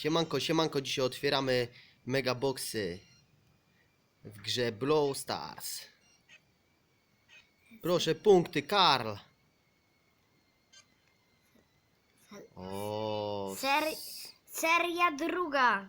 Siemanko, siemanko, dzisiaj otwieramy megaboxy w grze Blow Stars. Proszę, punkty, Karl. O, Ser, seria druga.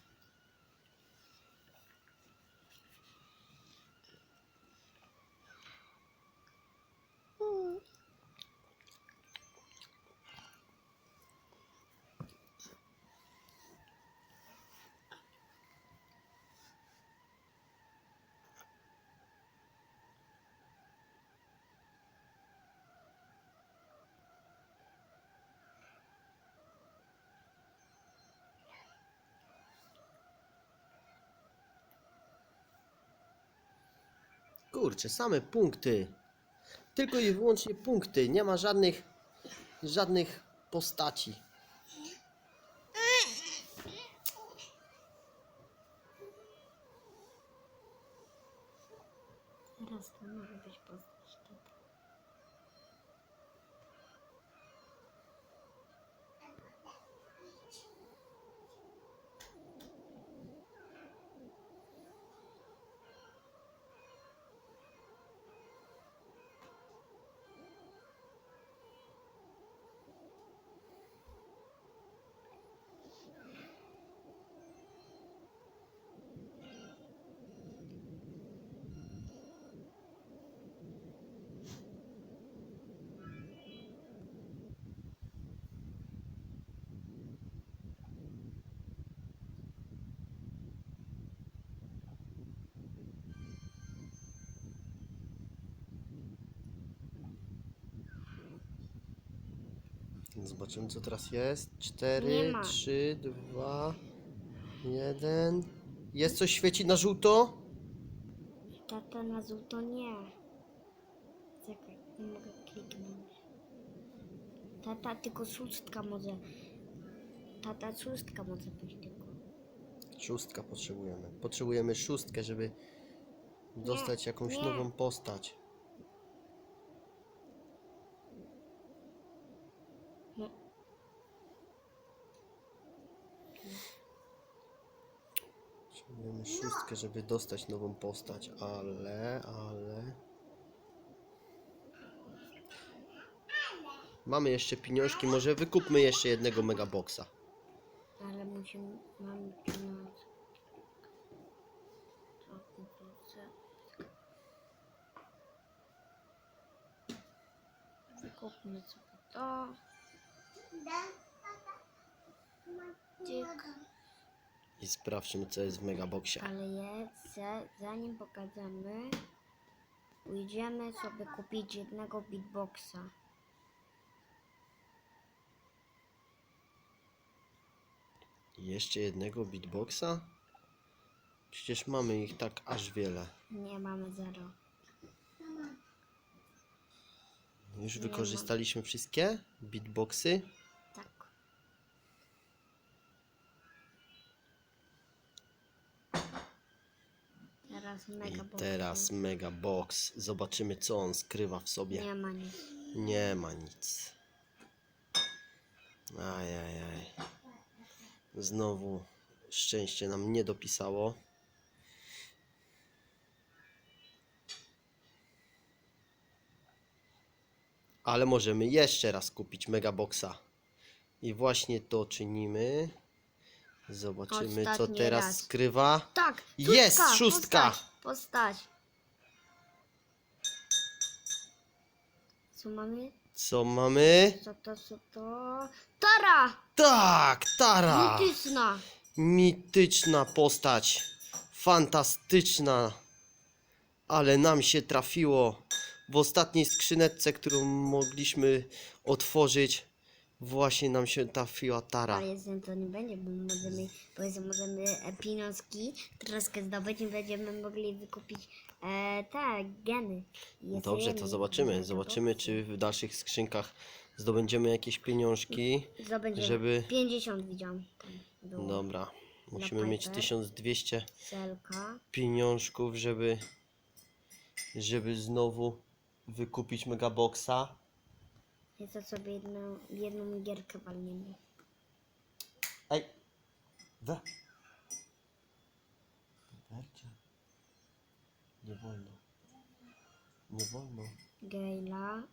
kurczę, same punkty. Tylko i wyłącznie punkty. Nie ma żadnych, żadnych postaci. Teraz to może być postać tata. Zobaczymy co teraz jest. 4, Nie ma. 3, 2, 1. Jest coś świeci na żółto? Tata na to nie. Czekaj, nie mogę kliknąć. Tata tylko szóstka może. Tata szóstka może być tylko. Szóstka potrzebujemy. Potrzebujemy szóstkę, żeby dostać jakąś nie. nową postać. No. Potrzebujemy szóstkę, żeby dostać nową postać, ale, ale... Mamy jeszcze pieniążki, może wykupmy jeszcze jednego megaboxa. Ale musimy, mamy pieniądze. Wykupmy sobie to. Tyk. I sprawdźmy, co jest w megaboxie. Ale jest, za- zanim pokażemy, pójdziemy sobie kupić jednego beatboxa. Jeszcze jednego beatboxa? Przecież mamy ich tak aż wiele. Nie mamy zero. Już wykorzystaliśmy wszystkie beatboxy. Teraz I mega boxy. teraz megabox. Zobaczymy, co on skrywa w sobie. Nie ma nic. Nie ma nic. Ajajaj. Znowu szczęście nam nie dopisało. Ale możemy jeszcze raz kupić Megaboxa. I właśnie to czynimy. Zobaczymy, co Ostatni teraz raz. skrywa. Tak! Jest, szóstka, szóstka. Postać, postać. Co mamy? Co mamy? Co to, co to? Tara! Tak, Tara! Mityczna! Mityczna postać. Fantastyczna. Ale nam się trafiło w ostatniej skrzyneczce, którą mogliśmy otworzyć. Właśnie nam się trafiła tara. Ale jestem to nie będzie, bo możemy, powiedzmy, możemy e, pieniążki troszkę zdobyć i będziemy mogli wykupić e, te geny. Dobrze, to zobaczymy. Zobaczymy, czy w dalszych skrzynkach zdobędziemy jakieś pieniążki. Zdobędziemy. żeby- 50 widziałem. Tam było. Dobra. Musimy mieć Piper. 1200 Selka. pieniążków, żeby żeby znowu wykupić megaboxa. Jest to sobie jedną, jedną gierkę walniemy. Ej! We! Bercie. Nie wolno. Nie wolno. Gejla.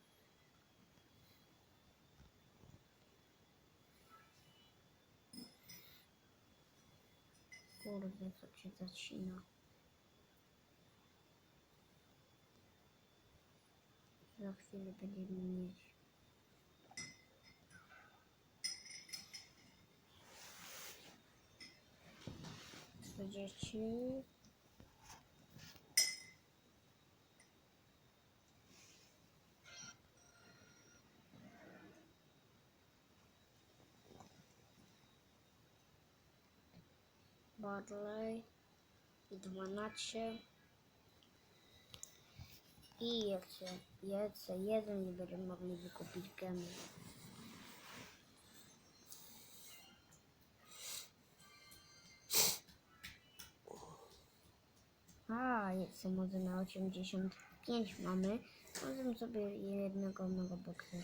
Kurde, co się zacina. Za chwilę będziemy mieć. Czterdzieści. Barley i 12 i jeszcze, jeszcze jeden i będziemy mogli wykupić gemy. Jeszcze może na 85 mamy. Możemy sobie jednego mego boksa.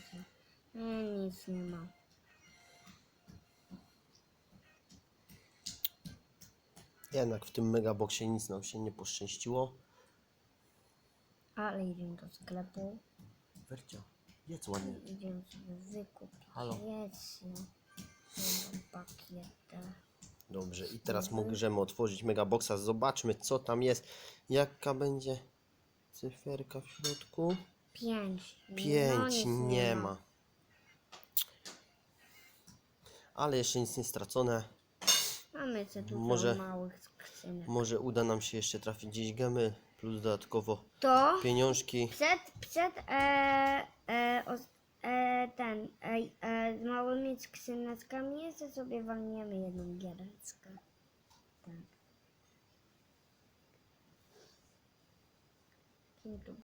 E, nic nie ma. Jednak w tym megaboxie nic nam się nie poszczęściło. Ale idziemy do sklepu. Wercia, jedz ładnie. Idziemy sobie wykupić Halo. jeszcze jedną pakietę. Dobrze, i teraz możemy otworzyć megaboxa. Zobaczmy, co tam jest. Jaka będzie cyferka w środku? Pięć. No, Pięć, nie ma. Ale jeszcze nic nie stracone. Mamy te dużo Może- małych skrzynek. Może uda nam się jeszcze trafić gdzieś gemy, plus dodatkowo To pieniążki. przed, przed e, e, os, e, ten, e, z małymi skrzyneczkami jeszcze sobie walniemy jedną giereczkę. Tak.